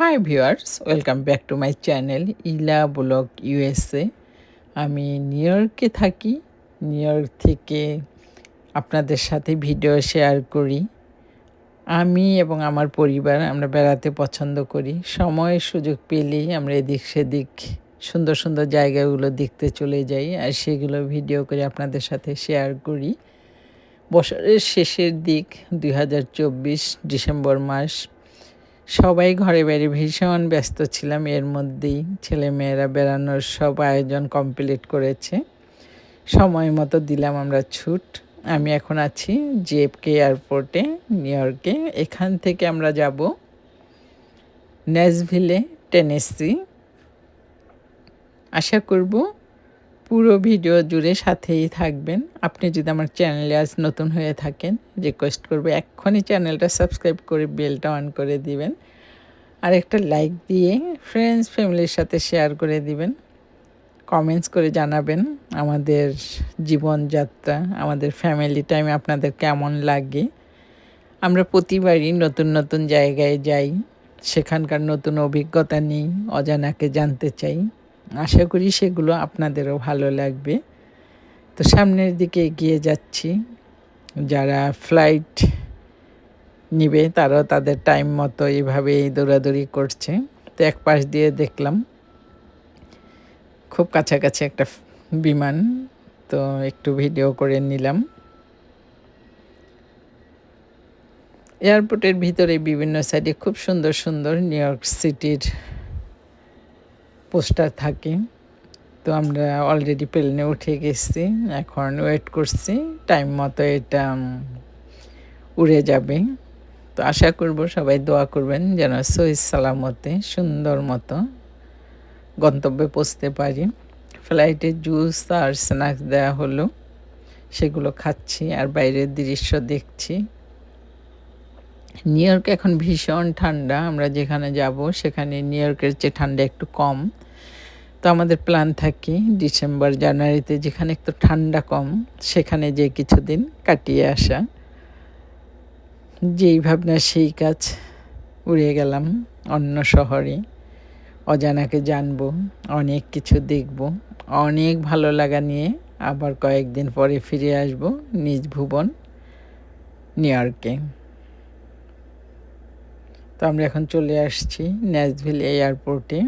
Hi viewers welcome back to my channel Ila blog USA আমি new ইয়র্কে থাকি। New York থেকে আপনাদের সাথে ভিডিও শেয়ার করি। আমি এবং আমার পরিবার আমরা বেড়াতে পছন্দ করি। সময় সুযোগ পেলেই আমরা এদিক সেদিক সুন্দর সুন্দর জায়গাগুলো দেখতে চলে যাই আর সেগুলো ভিডিও করে আপনাদের সাথে শেয়ার করি। বছরের শেষের দিক দু হাজার চব্বিশ ডিসেম্বর মাস সবাই ঘরে বাইরে ভীষণ ব্যস্ত ছিলাম। এর মধ্যেই ছেলেমেয়েরা বেড়ানোর সব আয়োজন কমপ্লিট করেছে। সময় মতো দিলাম আমরা ছুট। আমি এখন আছি জেপকে এয়ারপোর্টে, নিউ ইয়র্কে। এখান থেকে আমরা যাব নেসভিলে টেনেসি। আশা করব পুরো ভিডিও জুড়ে সাথেই থাকবেন। আপনি যদি আমার চ্যানেলে আজ নতুন হয়ে থাকেন রিকোয়েস্ট করব এক্ষুনি চ্যানেলটা সাবস্ক্রাইব করে বেলটা অন করে দিবেন। আর একটা লাইক দিয়ে ফ্রেন্ডস ফ্যামিলির সাথে শেয়ার করে দিবেন। কমেন্টস করে জানাবেন আমাদের জীবনযাত্রা, আমাদের ফ্যামিলি টাইম আপনাদের কেমন লাগে। আমরা প্রতিবারই নতুন নতুন জায়গায় যাই, সেখানকার নতুন অভিজ্ঞতা নিই, অজানাকে জানতে চাই। আশা করি সেগুলো আপনাদেরও ভালো লাগবে। তো সামনের দিকে এগিয়ে যাচ্ছি। যারা ফ্লাইট নিবে তারাও তাদের টাইম মতো এইভাবেই দৌড়াদৌড়ি করছে। তো এক পাশ দিয়ে দেখলাম খুব কাছাকাছি একটা বিমান। তো একটু ভিডিও করে নিলাম। এয়ারপোর্টের ভিতরে বিভিন্ন সাইডে খুব সুন্দর সুন্দর নিউ ইয়র্ক সিটির পোস্টার থাকে। তো আমরা অলরেডি প্লেনে উঠে গেছি, এখন ওয়েট করছি টাইম মতো এটা উড়ে যাবে। তো আশা করব সবাই দোয়া করবেন যেন সহি সালামতে সুন্দর মতো গন্তব্যে পৌঁছতে পারি। ফ্লাইটে জুস আর স্ন্যাক্স দেওয়া হলো, সেগুলো খাচ্ছি আর বাইরের দৃশ্য দেখছি। নিউ ইয়র্ক এখন ভীষণ ঠান্ডা, আমরা যেখানে যাব সেখানে নিউ ইয়র্কের চেয়ে ঠান্ডা একটু কম। তো আমাদের প্ল্যান থাকে ডিসেম্বর, জানুয়ারিতে যেখানে একটু ঠান্ডা কম, সেখানে যে কিছুদিন কাটিয়ে আসা। যেই ভাবনা, সেই কাজ উড়ে গেলাম অন্য শহরে। অজানাকে জানব, অনেক কিছু দেখব, অনেক ভালো লাগা নিয়ে আবার কয়েকদিন পরে ফিরে আসব নিজ ভুবন নিউ ইয়র্কে তো আমরা এখন চলে আসছি ন্যাসভিল এয়ারপোর্টে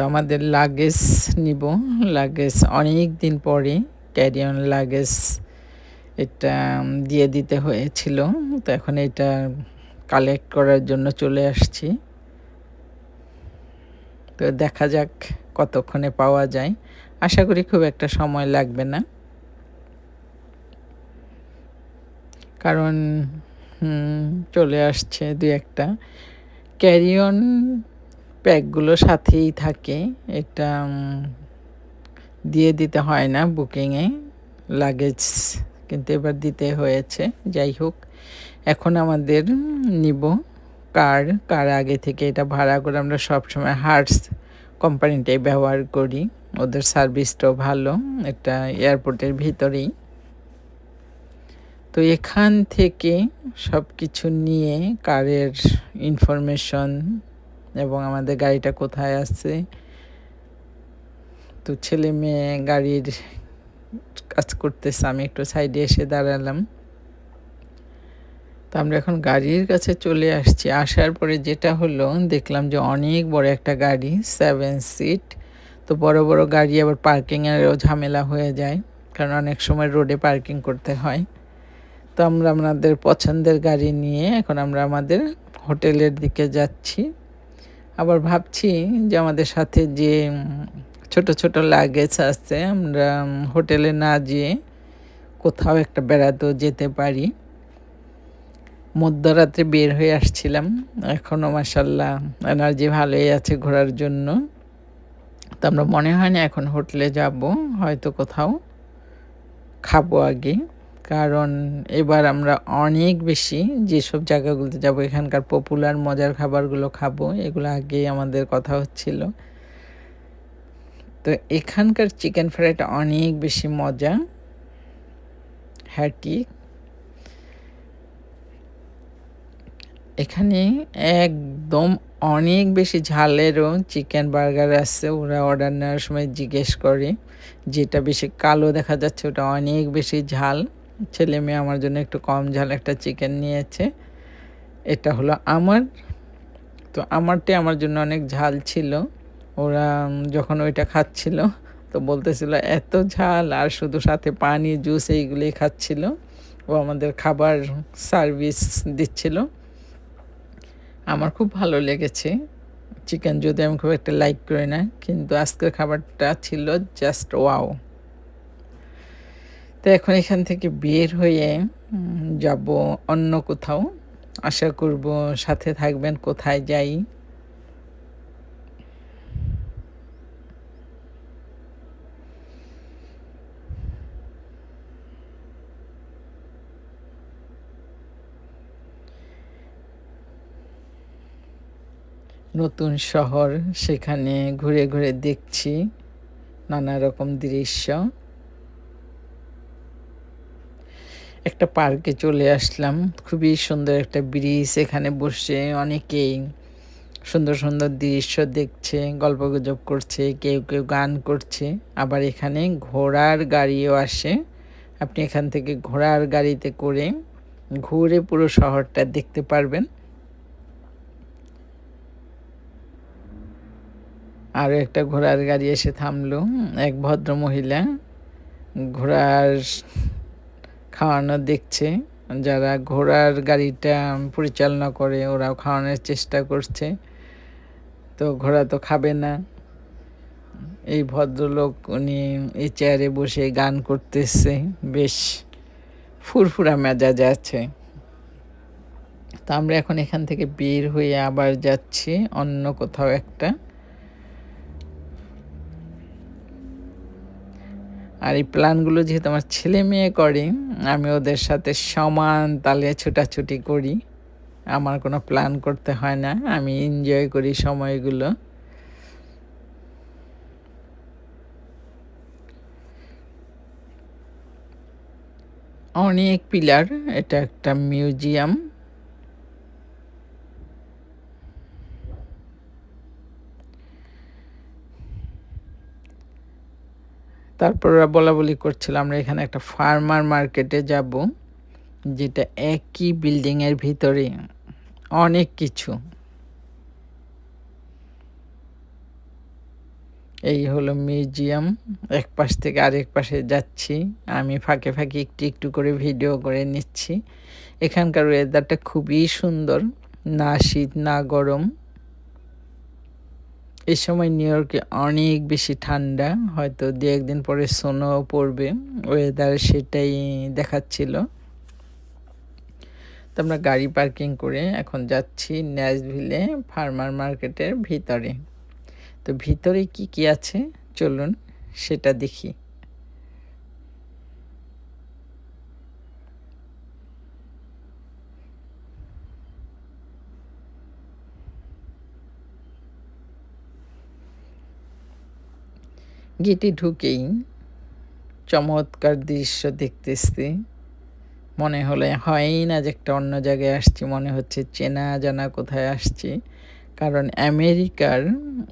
তো আমাদের লাগেজ নিব। লাগেজ অনেক দিন পরে ক্যারি অন লাগেজ এটা দিয়ে দিতে হয়েছিল। তো এখন এটা কালেক্ট করার জন্য চলে আসছি। তো দেখা যাক কতক্ষণে পাওয়া যায়। আশা করি খুব একটা সময় লাগবে না। কারণ চলে আসছে দু একটা। ক্যারিয়ন প্যাকগুলো সাথেই থাকে। এটা দিয়ে দিতে হয় না বুকিংয়ে। লাগেজ কিন্তু এবার দিতে হয়েছে। যাই হোক, এখন আমাদের নিব কার কার আগে থেকে এটা ভাড়া করে আমরা সবসময় হার্টস কোম্পানিটাই ব্যবহার করি। ওদের সার্ভিসটাও ভালো এটা এয়ারপোর্টের ভিতরেই। তো এখান থেকে সব কিছু নিয়ে কারের ইনফরমেশন এবং আমাদের গাড়িটা কোথায় আছে? তো ছেলে মেয়ে গাড়ির কাজ করতেছে, আমি একটু সাইডে এসে দাঁড়ালাম। তো আমরা এখন গাড়ির কাছে চলে আসছি। আসার পরে যেটা হলো, দেখলাম যে অনেক বড় একটা গাড়ি সেভেন সিট তো বড় বড় গাড়ি আবার পার্কিংয়েরও ঝামেলা হয়ে যায়, কারণ অনেক সময় রোডে পার্কিং করতে হয়। তো আমরা আমাদের পছন্দের গাড়ি নিয়ে এখন আমরা আমাদের হোটেলের দিকে যাচ্ছি। আবার ভাবছি যে আমাদের সাথে যে ছোট ছোট লাগেজ আছে, আমরা হোটেলে না যেয়ে কোথাও একটা বেড়াতেও যেতে পারি। মধ্যরাত্রে বের হয়ে আসছিলাম। এখনও মাসাল্লাহ এনার্জি ভালোই আছে ঘোরার জন্য। তো আমরা মনে হয় না এখন হোটেলে যাব, হয়তো কোথাও খাব আগে। কারণ এবার আমরা অনেক বেশি যেসব জায়গাগুলোতে যাব, এখানকার পপুলার মজার খাবারগুলো খাব, এগুলো আগেই আমাদের কথা হচ্ছিল। তো এখানকার চিকেন ফ্রাইটা অনেক বেশি মজা হ্যাটি এখানে একদম অনেক বেশি ঝালেরও চিকেন বার্গার আছে, ওরা অর্ডার নেওয়ার সময় জিজ্ঞেস করে, যেটা বেশি কালো দেখা যাচ্ছে, ওটা অনেক বেশি ঝাল। ছেলে মেয়ে আমার জন্য একটু কম ঝাল একটা চিকেন নিয়েছে। এটা হলো আমার। তো আমারটি আমার জন্য অনেক ঝাল ছিল। ওরা যখন ওইটা খাচ্ছিল, তো বলতেছিল, এত ঝাল, আর শুধু সাথে পানি জুস এইগুলোই খাচ্ছিল। ও আমাদের খাবার সার্ভিস দিচ্ছিল। আমার খুব ভালো লেগেছে। চিকেন যদি আমি খুব একটা লাইক করি না, কিন্তু আজকের খাবারটা ছিল জাস্ট ওয়াও তো এখন এখান থেকে বের হয়ে যাব অন্য কোথাও। আশা করব সাথে থাকবেন, কোথায় যাই। নতুন শহর, সেখানে ঘুরে ঘুরে দেখছি নানা রকম দৃশ্য। একটা পার্কে চলে আসলাম। খুবই সুন্দর একটা ব্রিজ এখানে বসে অনেকেই সুন্দর সুন্দর দৃশ্য দেখছে গল্প গুজব করছে, কেউ কেউ গান করছে। আবার এখানে ঘোড়ার গাড়িও আসে। আপনি এখান থেকে ঘোড়ার গাড়িতে করে ঘুরে পুরো শহরটা দেখতে পারবেন। আরও একটা ঘোড়ার গাড়ি এসে থামলো। এক ভদ্র মহিলা ঘোড়ার খাওয়ানো দেখছে। যারা ঘোড়ার গাড়িটা পরিচালনা করে, ওরাও খাওয়ানোর চেষ্টা করছে। তো ঘোড়া তো খাবে না। এই ভদ্রলোক উনি এই চেয়ারে বসে গান করতেছে। বেশ ফুরফুরা মেজাজ আছে। তা আমরা এখন এখান থেকে বের হয়ে আবার যাচ্ছি অন্য কোথাও একটা। আর এই প্ল্যানগুলো যেহেতু আমার ছেলে মেয়ে করে, আমি ওদের সাথে সমান তালে ছুটাছুটি করি। আমার কোনো প্ল্যান করতে হয় না, আমি এনজয় করি সময়গুলো। অনেক পিলার, এটা একটা মিউজিয়াম। তারপর বলা বলি করছিল আমরা এখানে একটা ফার্মার মার্কেটে যাব, যেটা একই বিল্ডিংয়ের ভিতরে অনেক কিছু। এই হলো মিউজিয়াম এক পাশ থেকে আরেক পাশে যাচ্ছি। আমি ফাঁকে ফাঁকে একটু একটু করে ভিডিও করে নিচ্ছি। এখানকার ওয়েদারটা খুবই সুন্দর, না শীত, না গরম। এই সময় নিউ ইয়র্কে অনেক বেশি ঠান্ডা। হয়তো দু একদিন পরে সোনো পড়বে। ওয়েদার সেটাই দেখাচ্ছিল। তো আমরা গাড়ি পার্কিং করে এখন যাচ্ছি ন্যাসভিলে ফার্মার মার্কেটের ভিতরে। তো ভিতরে কি কি আছে? চলুন সেটা দেখি। গেটে ঢুকেই চমৎকার দৃশ্য দেখতেছি। মনে হলে হয় না যে একটা অন্য জায়গায় আসছি, মনে হচ্ছে চেনা জানা কোথায় আসছি। কারণ আমেরিকার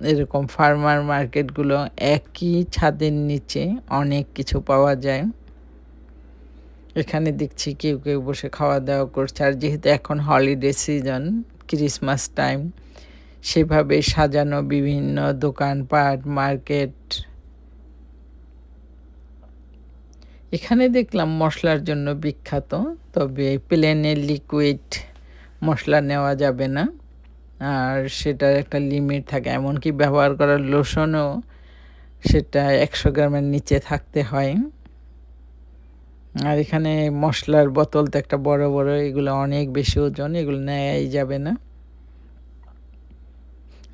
এরকম ফার্মার মার্কেটগুলো একই ছাদের নিচে অনেক কিছু পাওয়া যায়। এখানে দেখছি কেউ কেউ বসে খাওয়া দাওয়া করছে। আর যেহেতু এখন হলিডে সিজন ক্রিসমাস টাইম সেভাবে সাজানো বিভিন্ন দোকানপাট মার্কেট এখানে দেখলাম মশলার জন্য বিখ্যাত, তবে প্লেনে লিকুইড মশলা নেওয়া যাবে না। আর সেটার একটা লিমিট থাকে, এমনকি ব্যবহার করার লোশনও সেটা একশো গ্রামের নিচে থাকতে হয়। আর এখানে মশলার বোতল তো একটা বড় বড়, এগুলো অনেক বেশি ওজন, এগুলো নেয়াই যাবে না।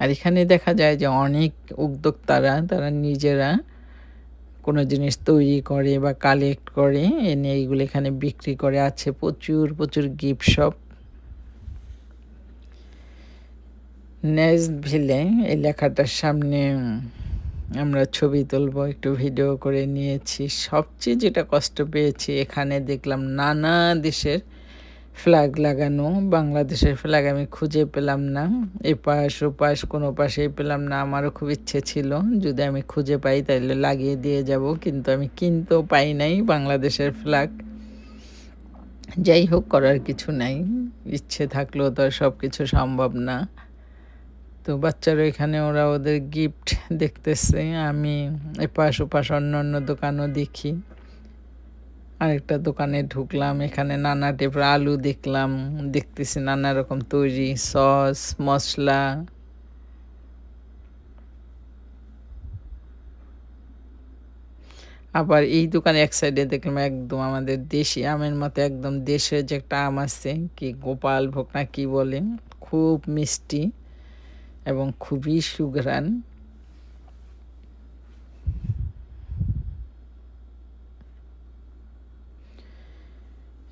আর এখানে দেখা যায় যে অনেক উদ্যোক্তারা, তারা নিজেরা কোনো জিনিস তৈরি করে বা কালেক্ট করে এনে এইগুলো এখানে বিক্রি করে, আছে প্রচুর প্রচুর গিফট শপ নেজ ভিলে এই লেখাটার সামনে আমরা ছবি তুলব, একটু ভিডিও করে নিয়েছি। সবচেয়ে যেটা কষ্ট পেয়েছি, এখানে দেখলাম নানা দেশের ফ্ল্যাগ লাগানো, বাংলাদেশের ফ্ল্যাগ আমি খুঁজে পেলাম না। এপাশ ওপাশ, কোনো পাশেই পেলাম না। আমারও খুব ইচ্ছে ছিল, যদি আমি খুঁজে পাই তাহলে লাগিয়ে দিয়ে যাব, কিন্তু আমি কিনতেও পাই নাই বাংলাদেশের ফ্ল্যাগ যাই হোক, করার কিছু নাই। ইচ্ছে থাকলেও তো আর সব কিছু সম্ভব না। তো বাচ্চারা এখানে, ওরা ওদের গিফট দেখতেছে। আমি এপাশ ওপাশ অন্য অন্য দোকানও দেখি। আরেকটা দোকানে ঢুকলাম, এখানে নানা টাইপের আলু দেখলাম, দেখতেছি নানা রকম তৈরি, সস মশলা আবার এই দোকানে এক সাইডে দেখলাম একদম আমাদের দেশি আমের মতো, একদম দেশের যে একটা আম আছে, কি গোপাল ভোগ না কি বলে, খুব মিষ্টি এবং খুবই সুঘ্রাণ।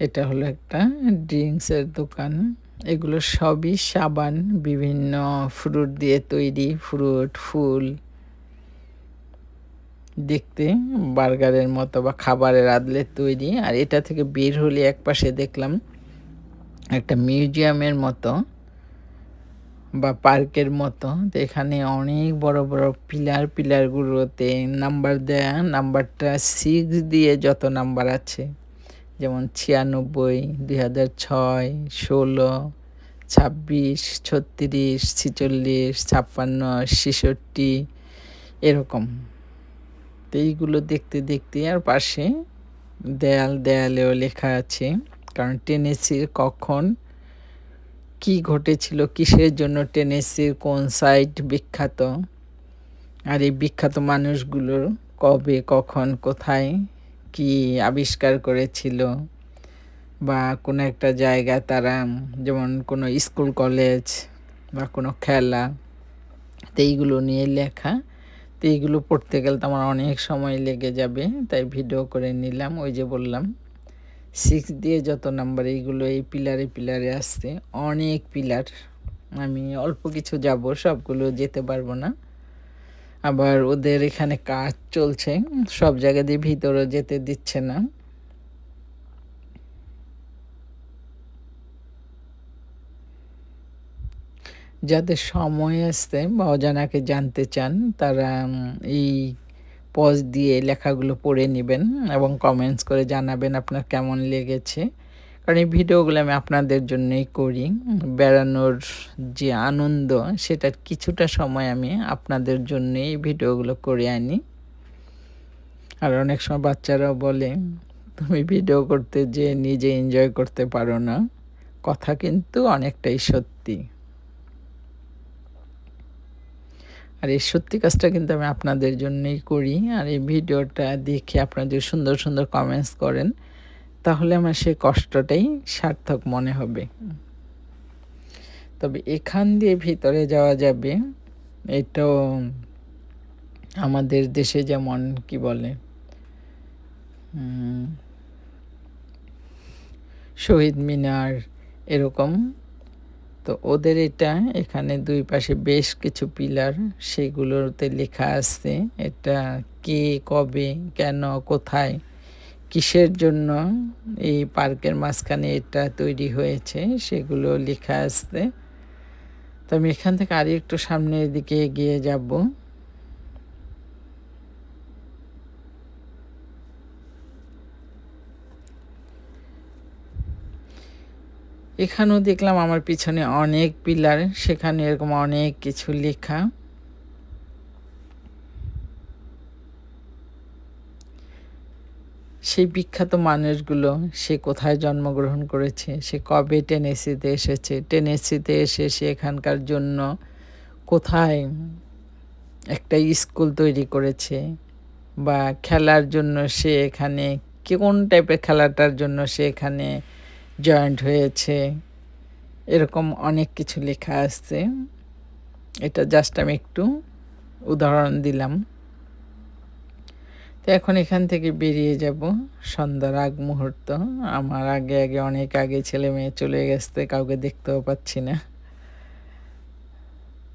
এটা হলো একটা ড্রিঙ্কসের দোকান। এগুলো সবই সাবান, বিভিন্ন ফ্রুট দিয়ে তৈরি ফ্রুট ফুল। দেখতে বার্গারের মতো বা খাবারের আদলের তৈরি। আর এটা থেকে বের হলে এক পাশে দেখলাম একটা মিউজিয়ামের মতো বা পার্কের মতো। তো এখানে অনেক বড় বড় পিলার, পিলারগুলোতে নাম্বার দেয়া, নাম্বারটা সিক্স দিয়ে যত নাম্বার আছে। যেমন ছিয়ানব্বই, দুই হাজার ছয়, ষোলো, ছাব্বিশ, ছত্রিশ, ছিচল্লিশ, ছাপ্পান্ন, ছেষট্টি, এরকম। তো এইগুলো দেখতে দেখতে আর পাশে দেয়াল দেয়ালেও লেখা আছে, কারণ টেনেসির কখন কি ঘটেছিল, কিসের জন্য টেনেসির কোন সাইট বিখ্যাত, আর এই বিখ্যাত মানুষগুলোর কবে, কখন, কোথায় কি আবিষ্কার করেছিল? বা কোনো একটা জায়গায় তারা, যেমন কোনো স্কুল, কলেজ বা কোনো খেলা, তো এইগুলো নিয়ে লেখা। তো এইগুলো পড়তে গেলে তো আমার অনেক সময় লেগে যাবে, তাই ভিডিও করে নিলাম। ওই যে বললাম সিক্স দিয়ে যত নাম্বার এইগুলো এই পিলারে পিলারে আসছে, অনেক পিলার আমি অল্প কিছু যাব, সবগুলো যেতে পারব না। আবার ওদের এখানে কাজ চলছে, সব জায়গা দিয়ে ভিতরে যেতে দিচ্ছে না। যাদের সময় আসতে বা অজানাকে জানতে চান, তারা এই পজ দিয়ে লেখাগুলো পড়ে নেবেন এবং কমেন্টস করে জানাবেন আপনার কেমন লেগেছে। কারণ এই ভিডিওগুলো আমি আপনাদের জন্যই করি। বেড়ানোর যে আনন্দ, সেটার কিছুটা সময় আমি আপনাদের জন্যই এই ভিডিওগুলো করে আনি। আর অনেক সময় বাচ্চারাও বলে, তুমি ভিডিও করতে যে নিজে এনজয় করতে পারো না। কথা কিন্তু অনেকটাই সত্যি। আর এই সত্যি কাজটা কিন্তু আমি আপনাদের জন্যই করি। আর এই ভিডিওটা দেখে আপনারা যদি সুন্দর সুন্দর কমেন্টস করেন তাহলে আমার সেই কষ্টটাই সার্থক মনে হবে। তবে এখান দিয়ে ভিতরে যাওয়া যাবে, এটাও আমাদের দেশে যেমন কি বলে শহীদ মিনার এরকম। তো ওদের এটা এখানে দুই পাশে বেশ কিছু পিলার, সেগুলোতে লেখা আছে, এটা কে, কবে, কেন, কোথায়। কিসের জন্য এই পার্কের মাঝখানে এটা তৈরি হয়েছে সেগুলো লেখা আসতে তো আমি এখান থেকে আর একটু সামনের দিকে এগিয়ে যাব। এখানেও দেখলাম আমার পিছনে অনেক পিলার, সেখানে এরকম অনেক কিছু লেখা। সেই বিখ্যাত মানুষগুলো, সে কোথায় জন্মগ্রহণ করেছে, সে কবে টেনেসিতে এসেছে, টেনেসিতে এসে সে এখানকার জন্য কোথায় একটা স্কুল তৈরি করেছে বা খেলার জন্য সে এখানে কোন টাইপের খেলাটার জন্য সে এখানে জয়েন্ট হয়েছে, এরকম অনেক কিছু লেখা আসছে এটা জাস্ট আমি একটু উদাহরণ দিলাম। তো এখন এখান থেকে বেরিয়ে যাব। সন্ধ্যার আগ মুহূর্ত। আমার আগে আগে অনেক আগে ছেলে মেয়ে চলে গেছে, কাউকে দেখতেও পাচ্ছি না।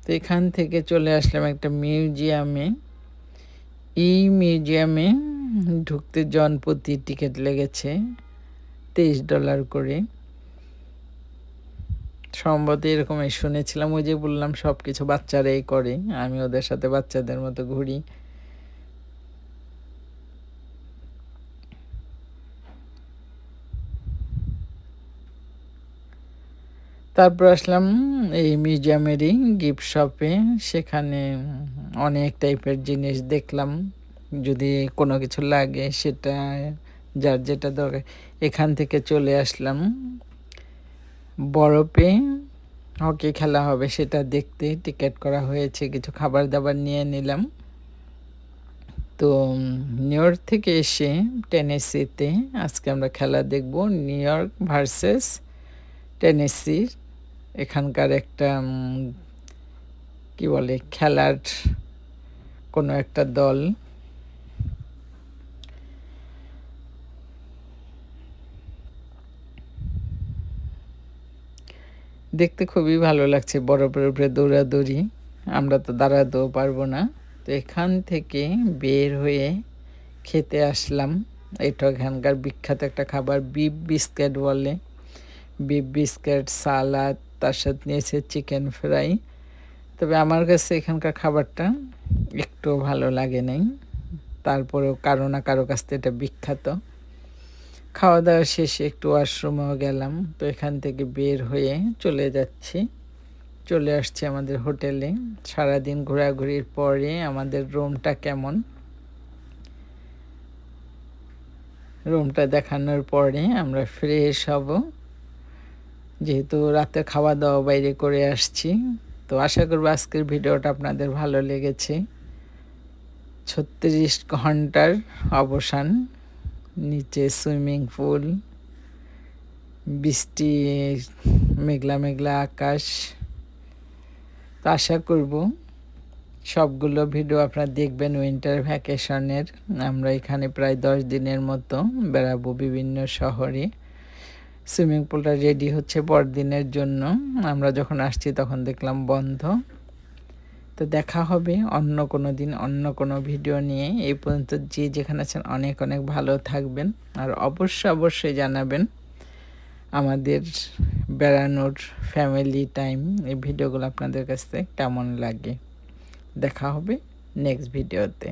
তো এখান থেকে চলে আসলাম একটা মিউজিয়ামে। এই মিউজিয়ামে ঢুকতে জনপ্রতি টিকিট লেগেছে, তেইশ ডলার করে। সম্ভবত এরকমই শুনেছিলাম, ওই যে বললাম সব কিছু বাচ্চারাই করে। আমি ওদের সাথে বাচ্চাদের মতো ঘুরি। তারপর আসলাম এই মিউজিয়ামেরই গিফট শপে সেখানে অনেক টাইপের জিনিস দেখলাম। যদি কোনো কিছু লাগে সেটা, যার যেটা দরকার। এখান থেকে চলে আসলাম। বরফে হকি খেলা হবে সেটা দেখতে। টিকিট করা হয়েছে, কিছু খাবার দাবার নিয়ে নিলাম। তো নিউ ইয়র্ক থেকে এসে টেনেসিতে আজকে আমরা খেলা দেখব। নিউ ইয়র্ক ভার্সেস টেনেসি এখানকার একটা কি বলে, খেলার কোনো একটা দল। দেখতে খুবই ভালো লাগছে বরফের উপরে দৌড়াদৌড়ি। আমরা তো দাঁড়াতেও পারব না। তো এখান থেকে বের হয়ে খেতে আসলাম। এটা এখানকার বিখ্যাত একটা খাবার, বিফ বিস্কিট বলে। বিফ বিস্কিট, সালাদ তার সাথে নিয়েছে চিকেন ফ্রাই তবে আমার কাছে এখানকার খাবারটা একটু ভালো লাগে নাই। তারপরেও কারও না কারও কাছ থেকে এটা বিখ্যাত। খাওয়া দাওয়া শেষে একটু ওয়াশরুমেও গেলাম, তো এখান থেকে বের হয়ে চলে যাচ্ছি। চলে আসছি আমাদের হোটেলে। সারাদিন ঘোরাঘুরির পরে আমাদের রুমটা কেমন? রুমটা দেখানোর পরে আমরা ফ্রেশ হব। যেহেতু রাতে খাওয়া দাওয়া বাইরে করে আসছি, তো আশা করব আজকের ভিডিওটা আপনাদের ভালো লেগেছে। ছত্রিশ ঘণ্টার অবসান, নিচে সুইমিং পুল, বৃষ্টি, মেঘলা মেঘলা আকাশ। তো আশা করব সবগুলো ভিডিও আপনারা দেখবেন উইন্টার ভ্যাকেশনের। আমরা এখানে প্রায় দশ দিনের মতো বেড়াবো বিভিন্ন শহরে। সুইমিং পুলটা রেডি হচ্ছে পরদিনের জন্য। আমরা যখন আসছি তখন দেখলাম বন্ধ। তো দেখা হবে অন্য কোনো দিন, অন্য কোনো ভিডিও নিয়ে। এই পর্যন্ত যে যেখানে আছেন অনেক অনেক ভালো থাকবেন। আর অবশ্যই অবশ্যই জানাবেন আমাদের বেড়ানোর ফ্যামিলি টাইম এই ভিডিওগুলো আপনাদের কাছে কেমন লাগে। দেখা হবে নেক্সট ভিডিওতে